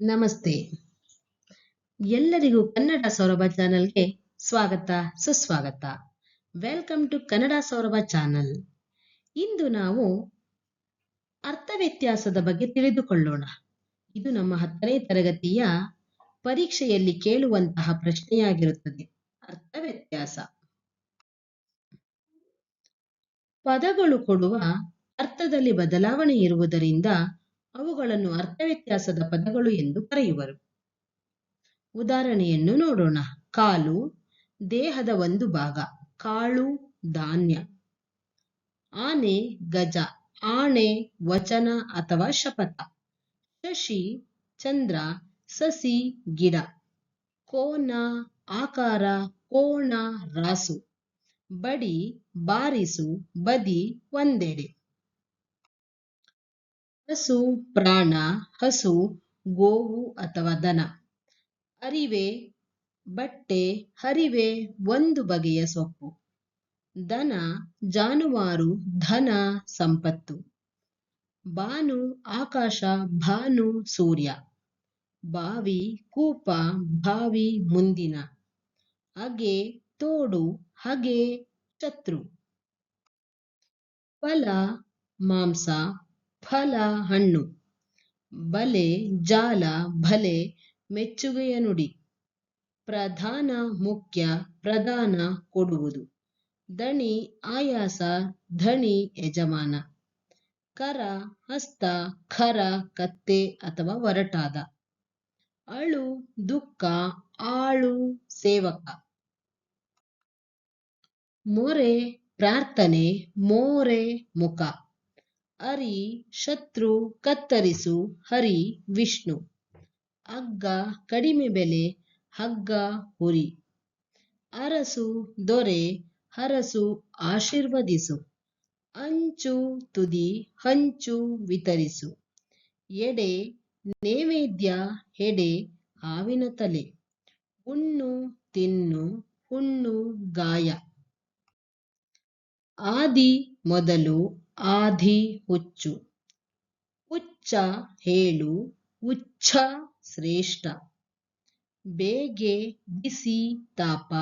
ನಮಸ್ತೆ. ಎಲ್ಲರಿಗೂ ಕನ್ನಡ ಸೌರಭ ಚಾನಲ್ಗೆ ಸ್ವಾಗತ, ಸುಸ್ವಾಗತ. Welcome to Kannada Saurabha channel. ಇಂದು ನಾವು ಅರ್ಥ ವ್ಯತ್ಯಾಸದ ಬಗ್ಗೆ ತಿಳಿದುಕೊಳ್ಳೋಣ. ಇದು ನಮ್ಮ ಹತ್ತನೇ ತರಗತಿಯ ಪರೀಕ್ಷೆಯಲ್ಲಿ ಕೇಳುವಂತಹ ಪ್ರಶ್ನೆಯಾಗಿರುತ್ತದೆ. ಅರ್ಥ ವ್ಯತ್ಯಾಸ. ಪದಗಳು ಕೊಡುವ ಅರ್ಥದಲ್ಲಿ ಬದಲಾವಣೆ ಇರುವುದರಿಂದ ಅವುಗಳನ್ನು ಅರ್ಥ ವ್ಯತ್ಯಾಸದ ಪದಗಳು ಎಂದು ಕರೆಯುವರು. ಉದಾಹರಣೆಯನ್ನು ನೋಡೋಣ. ಕಾಲು, ದೇಹದ ಒಂದು ಭಾಗ. ಕಾಳು, ಧಾನ್ಯ. ಆನೆ, ಗಜ. ಆಣೆ, ವಚನ ಅಥವಾ ಶಪಥ. ಶಶಿ, ಚಂದ್ರ. ಸಸಿ, ಗಿಡ. ಕೋನ, ಆಕಾರ. ಕೋಣ, ರಾಸು. ಬಡಿ, ಬಾರಿಸು. ಬದಿ, ಒಂದೆಡೆ. ಹಸು ಪ್ರಾಣ, ಹಸು ಗೋವು ಅಥವಾ ದನ. ಅರಿವೆ, ಬಟ್ಟೆ, ಹರಿವೆ ಒಂದು ಬಗೆಯ ಸೊಪ್ಪು. ದನ, ಜಾನುವಾರು, ಧನ, ಸಂಪತ್ತು. ಬಾನು, ಆಕಾಶ, ಭಾನು, ಸೂರ್ಯ. ಬಾವಿ, ಕೂಪ, ಬಾವಿ, ಮುಂದಿನ. ಅಗೆ ತೋಡು, ಹಗೆ, ಶತ್ರು. ಫಲ, ಮಾಂಸ ಫಲ ಹಣ್ಣು. ಬಲೆ, ಜಾಲ ಭಲೆ ಮೆಚ್ಚುಗೆಯ ನುಡಿ. ಪ್ರಧಾನ, ಮುಖ್ಯ, ಪ್ರಧಾನ ಕೊಡುವುದು. ದಣಿ, ಆಯಾಸ ಧಣಿ ಯಜಮಾನ. ಕರ, ಹಸ್ತ, ಖರ, ಕತ್ತೆ ಅಥವಾ ಒರಟಾದ. ಅಳು, ದುಃಖ, ಆಳು, ಸೇವಕ. ಮೊರೆ, ಪ್ರಾರ್ಥನೆ, ಮೋರೆ, ಮುಖ. ಅರಿ ಶತ್ರು ಕತ್ತರಿಸು, ಹರಿ ವಿಷ್ಣು. ಅಗ್ಗ ಕಡಿಮೆ ಬೆಲೆ, ಹಗ್ಗ ಹುರಿ. ಅರಸು ದೊರೆ, ಹರಸು ಆಶೀರ್ವದಿಸು. ಅಂಚು ತುದಿ, ಹಂಚು ವಿತರಿಸು. ಎಡೆ, ನೈವೇದ್ಯ ಹೆಡೆ ಹಾವಿನ ತಲೆ. ಉಣ್ಣು ತಿನ್ನು, ಹುಣ್ಣು ಗಾಯ. ಆದಿ ಮೊದಲು ಆದಿ ಹುಚ್ಚು. ಹುಚ್ಚ ಹೇಳು, ಹುಚ್ಚ ಶ್ರೇಷ್ಠ. ಬೇಗೆ ಬಿಸಿ ತಾಪ,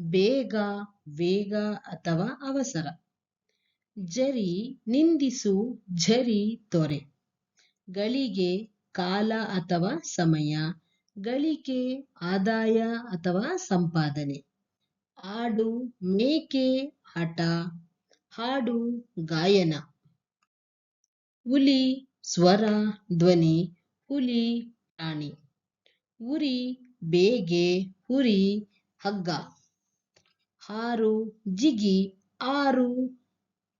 ಬೇಗ ವೇಗ ಅಥವಾ ಅವಸರ. ಜರಿ ನಿಂದಿಸು ಝರಿ ತೊರೆ. ಗಳಿಗೆ ಕಾಲ ಅಥವಾ ಸಮಯ ಗಳಿಕೆ ಆದಾಯ ಅಥವಾ ಸಂಪಾದನೆ. ಆಡು, ಮೇಕೆ, ಹಠ ಹಾಡು ಗಾಯನ. ಹುಲಿ, ಸ್ವರ, ಧ್ವನಿ, ಹುಲಿ, ಪ್ರಾಣಿ. ಉರಿ, ಬೇಗೆ, ಹುರಿ, ಹಗ್ಗ. ಹಾರು, ಜಿಗಿ, ಆರು,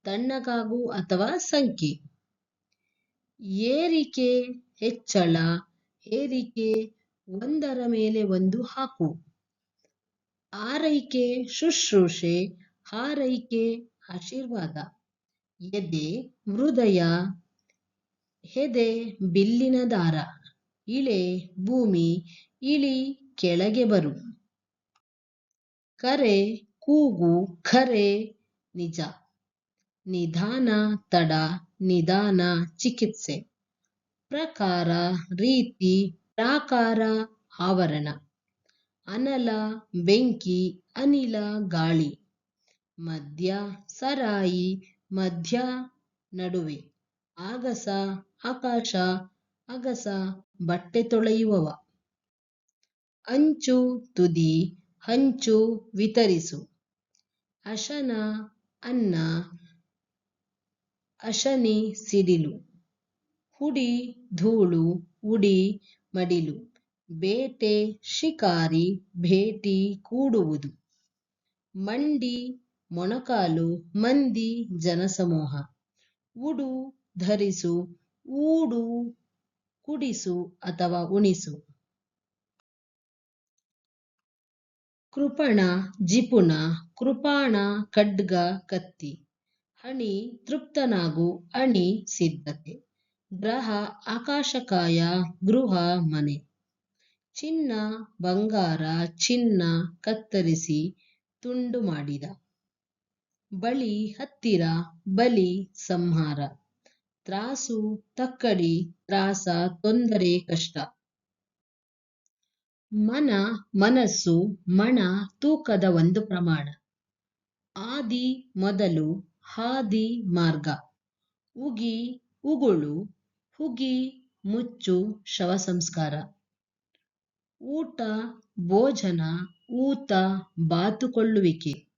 ತಣ್ಣಗಾಗು ಅಥವಾ ಸಂಖ್ಯೆ ಏರಿಕೆ, ಹೆಚ್ಚಳ. ಏರಿಕೆ, ಒಂದರ ಮೇಲೆ ಒಂದು ಹಾಕು. ಆರೈಕೆ, ಶುಶ್ರೂಷೆ. ಹಾರೈಕೆ ಆಶೀರ್ವಾದ. ಎದೆ ಹೃದಯ ಹೆದೆ, ಬಿಲ್ಲಿನ ದಾರ, ಇಳೆ, ಭೂಮಿ, ಇಳಿ, ಕೆಳಗೆ ಬರು. ಕರೆ, ಕೂಗು, ಖರೆ, ನಿಜ. ನಿಧಾನ, ತಡ, ನಿಧಾನ, ಚಿಕಿತ್ಸೆ. ಪ್ರಕಾರ, ರೀತಿ, ಪ್ರಾಕಾರ, ಆವರಣ. ಅನಲ, ಬೆಂಕಿ, ಅನಿಲ, ಗಾಳಿ. ಮಧ್ಯ ಸರಾಯಿ, ಮಧ್ಯ ನಡುವೆ. ಆಗಸ ಆಕಾಶ, ಅಗಸ ಬಟ್ಟೆ ತೊಳೆಯುವವ. ಅಂಚು ತುದಿ ಹಂಚು ವಿತರಿಸು. ಅಶನ, ಅನ್ನ, ಅಶನಿ ಸಿಡಿಲು. ಹುಡಿ, ಧೂಳು, ಉಡಿ, ಮಡಿಲು. ಬೇಟೆ, ಶಿಕಾರಿ, ಭೇಟಿ, ಕೂಡುವುದು. ಮಂಡಿ ಮೊಣಕಾಲು ಮಂದಿ ಜನಸಮೂಹ. ಉಡು, ಧರಿಸು, ಊಡು, ಕುಡಿಸು ಅಥವಾ ಉಣಿಸು. ಕೃಪಣ, ಜಿಪುಣ, ಕೃಪಾಣ, ಖಡ್ಗ, ಕತ್ತಿ. ಹಣಿ, ತೃಪ್ತನಾಗು, ಅಣಿ, ಸಿದ್ಧತೆ. ಗ್ರಹ, ಆಕಾಶಕಾಯ, ಗೃಹ, ಮನೆ. ಚಿನ್ನ, ಬಂಗಾರ, ಚಿನ್ನ ಕತ್ತರಿಸಿ ತುಂಡು ಮಾಡಿದ. ಬಳಿ ಹತ್ತಿರ ಬಲಿ ಸಂಹಾರ. ತ್ರಾಸು ತಕ್ಕಡಿ, ತ್ರಾಸ ತೊಂದರೆ ಕಷ್ಟ. ಮನ ಮನಸ್ಸು ಮಣ ತೂಕದ ಒಂದು ಪ್ರಮಾಣ. ಆದಿ ಮೊದಲು ಹಾದಿ ಮಾರ್ಗ. ಉಗಿ ಉಗುಳು, ಹುಗಿ ಮುಚ್ಚು ಶವ ಸಂಸ್ಕಾರ. ಊಟ ಭೋಜನ, ಊತ ಬಾತುಕೊಳ್ಳುವಿಕೆ.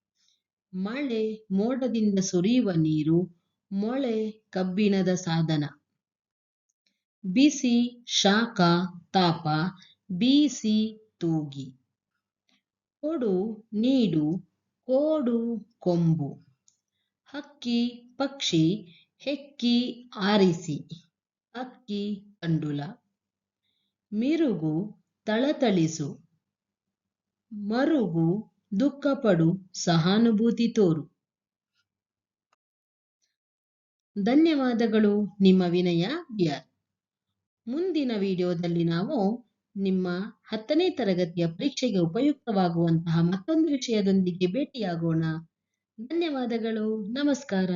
ಮಳೆ ಮೋಡದಿಂದ ಸುರಿಯುವ ನೀರು, ಮೊಳೆ ಕಬ್ಬಿಣದ ಸಾಧನ. ಬಿಸಿ ಶಾಖ, ತಾಪ, ಬೀಸಿ ತೂಗಿ. ಕೊಡು ನೀಡು, ಕೋಡು ಕೊಂಬು. ಹಕ್ಕಿ ಪಕ್ಷಿ, ಹೆಕ್ಕಿ ಆರಿಸಿ. ಅಕ್ಕಿ ಕಂಡುಲ ಮಿರುಗು ತಳತಳಿಸು. ಮರುಗು ದುಃಖಪಡು ಸಹಾನುಭೂತಿ ತೋರು. ಧನ್ಯವಾದಗಳು, ನಿಮ್ಮ ವಿನಯ ಬಿಆರ್ ಮುಂದಿನ ವಿಡಿಯೋದಲ್ಲಿ ನಾವು ನಿಮ್ಮ ಹತ್ತನೇ ತರಗತಿಯ ಪರೀಕ್ಷೆಗೆ ಉಪಯುಕ್ತವಾಗುವಂತಹ ಮತ್ತೊಂದು ವಿಷಯದೊಂದಿಗೆ ಭೇಟಿಯಾಗೋಣ. ಧನ್ಯವಾದಗಳು, ನಮಸ್ಕಾರ.